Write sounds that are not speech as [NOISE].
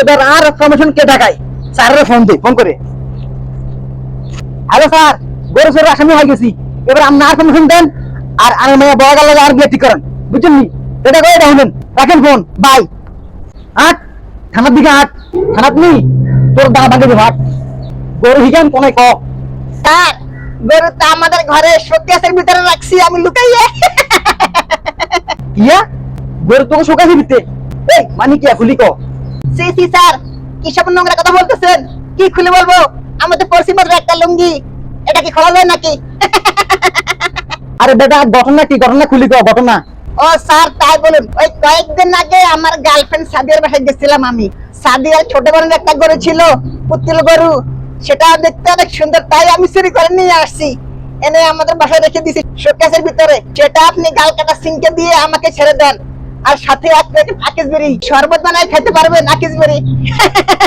এবার আর কমিশন কে ঢাকায় স্যারের ফোন দে ফোন করে। হ্যালো স্যার গরু সরু আসামি হয়ে গেছি। এবার আপনি আর কমিশন দেন আর আমি মেয়ে বড় গেল আর বিয়ে ঠিক করেন? বুঝছেন নি? এটা করে রাখেন রাখেন ফোন বাই। আট থানার দিকে আট। থানাত নি? তোর দাঁড়া ভাগে দেবো আট। গরু হিগান কোনে ক? স্যার গরু তো আমাদের ঘরে শোকেসের ভিতরে রাখছি আমি লুকাইয়ে। ইয়া গরু তোকে শোকাছি দিতে এই মানে কি খুলি ক? স্যার। কি সব নোংরা কথা বলতেছেন? কি খুলে বলব? আমাদের একটা লুঙ্গি। এটা কি খোলা নাকি? আরে বেটা ঘটনা কি? ঘটনা খুলি ক ঘটনা। ও স্যার তাই বলুন। ওই কয়েকদিন আগে আমার গার্লফ্রেন্ড সাদিয়ার বাসায় গেছিলাম আমি। সাদিয়ার ছোট বোনের একটা গরু ছিল পুতুল গরু। সেটা দেখতে অনেক সুন্দর তাই আমি চুরি করে নিয়ে আসছি। এনে আমাদের বাসায় রেখে দিছি শোকেসের ভিতরে। সেটা আপনি গাল কাটা সিংকে দিয়ে আমাকে ছেড়ে দেন। আর সাথে আকিস বেরি শরবত বানায় খেতে পারবে নাকিস বেরি [LAUGHS]